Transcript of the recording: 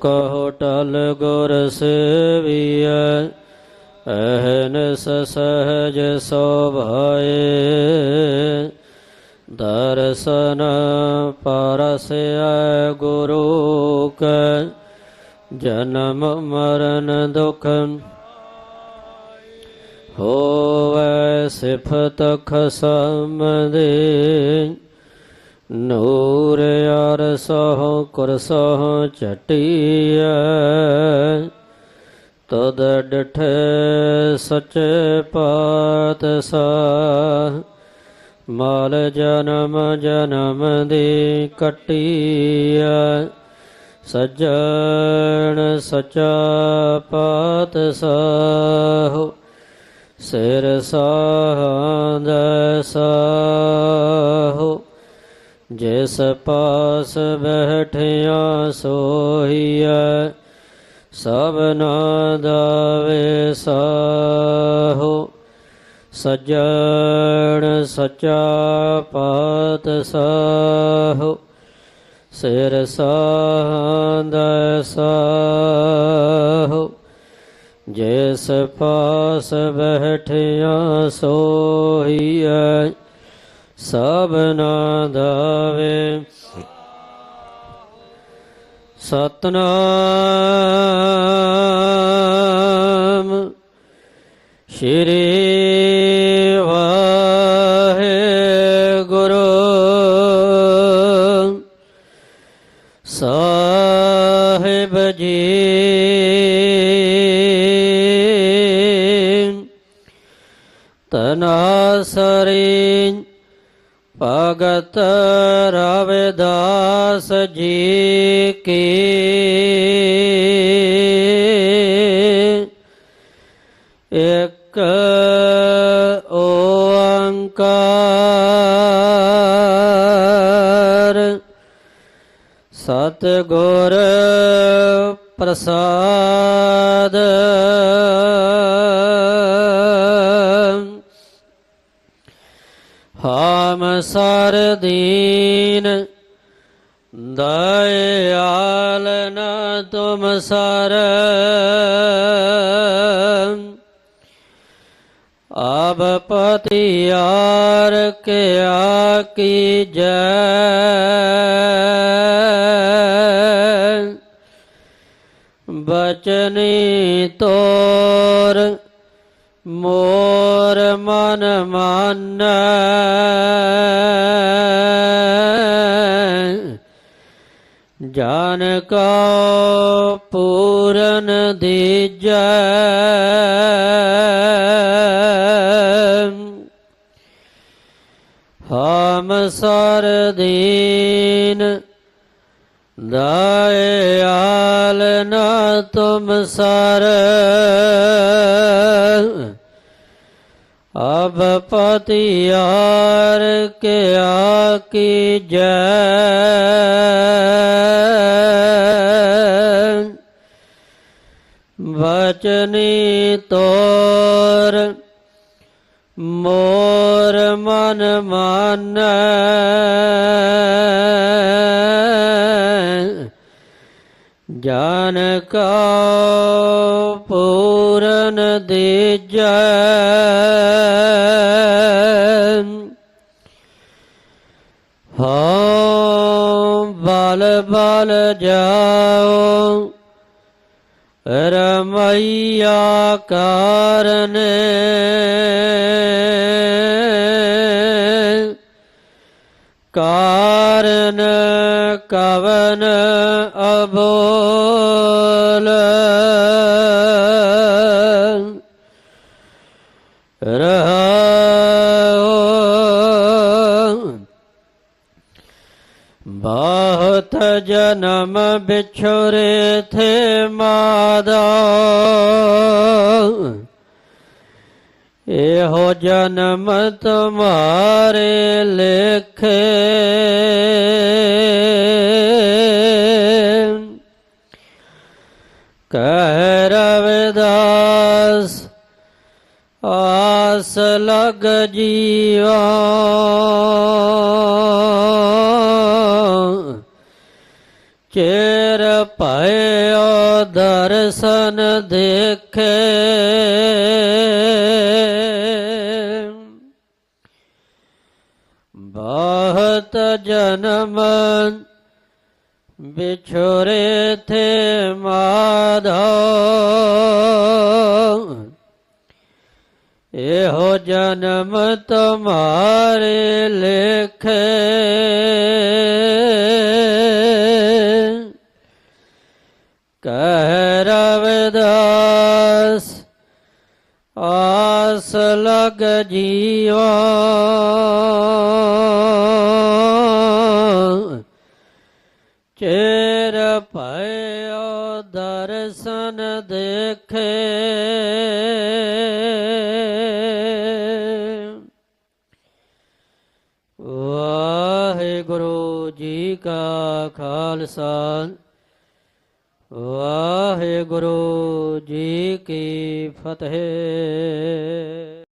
ਕਹੋ ਟਲ ਗੁਰ ਸੇਵੀਐ ਅਹਨਸ ਸਹਜ ਸੋਭਾਏ। ਦਰਸ਼ਨ ਪਰਸੈ ਗੁਰੂ ਕੈ, ਜਨਮ ਮਰਨ ਦੁਖ। ਹੋਵੈ ਸਿਫਤ ਖਸਮ ਦੇ ਨੂਰ ਅਰ ਸਹੁ ਕੁਰਸਹੁ ਚਟੀਐ ਤਦ ਡਠੇ ਸਚੇ ਪਾਤ ਸਾਹ ਮਾਲ ਜਨਮ ਜਨਮ ਦੀ ਕਟੀਐ, ਸੱਜਣ ਸਚਾ ਪਾਤ ਸਾਹੁ ਸਿਰ ਸਾਹੰਦ ਸਾਹੁ। ਜਿਸ ਪਾਸ ਬੈਠਿਆ ਸੋਹੀਐ ਸਭਨਾ ਦਾਵੇ ਸਾਹੋ। ਸਜਣ ਸਚਾ ਪਾਤ ਸਾਹੋ, ਸਿਰ ਸਾਹੰਦ ਸਾਹੋ। ਜਿਸ ਪਾਸ ਬੈਠਿਆ ਸੋਹੀਐ ਸਭਨਾ ਦਾਵੇ। ਸਤਨਾਮ ਸ਼੍ਰੀ ਵਾਹਿਗੁਰੂ। ਸਾਹਿਬ ਜੀ। ਤਨਾਸਰੀ ਭਗਤ ਰਵਿਦਾਸ ਜੀ ਕੀ ਇੱਕ ਓੰਕਾਰ ਸਤਿਗੁਰ ਪ੍ਰਸਾਦ ਸਰ ਦੀਨ ਦਇਆਲ ਨ ਤੁਮ ਸਰ। ਆਬ ਪਤਿਆਰ ਆ ਕੀ ਜੈ। ਬਚਨੀ ਤੋਰ ਮੋਰ ਮਨ ਮਾਨੈ। ਜਨ ਕਾ ਪੂਰਨ ਦੀਜੈ। ਹਮ ਸਰ ਦੀਨ ਦਇਆਲ ਨ ਤੁਮ ਸਰ। ਅਬ ਪਤਿਆਰ ਆ ਕੀ ਜੈ ਵਚਨੀ ਤੋਰ ਮੋਰ ਮਨ ਮਨ। ਜਾਨ ਕਾ ਪੂਰਨ ਦੀਜੈ। ਹਾਂ ਬਲ ਬਲ ਜਾਓ ਰਮਈਆ ਕਾਰਨੇ ਕਾਰਨ ਕਵਨ ਅਬੋ ਬਹੁਤ ਜਨਮ ਵਿਛੁਰੇ ਥੇ ਮਾਦਾ। ਇਹੋ ਜਨਮ ਤੁਮਾਰੇ ਲੇਖੇ। ਕਹਿ ਰਵਿਦਾਸ ਆਸ ਲਗ ਜੀਵਾ। ਭਇਓ ਦਰਸ਼ਨ ਦੇਖੇ ਬਹੁਤ ਜਨਮ ਵਿਛੋਰੇ ਥੇ ਮਾਧੋ ਇਹੋ ਜਨਮ ਤੁਮਾਰੇ ਲੇਖੇ ਕਹਿ ਆਸ ਲਗ ਜੀਵਾ ਚੇਰ ਭਇਓ ਦਰਸ਼ਨ ਦੇਖੇ। ਵਾਹਿਗੁਰੂ ਜੀ ਕਾ ਖਾਲਸਾ। ਵਾਹਿਗੁਰੂ ਜੀ ਕੀ ਫਤਿਹ।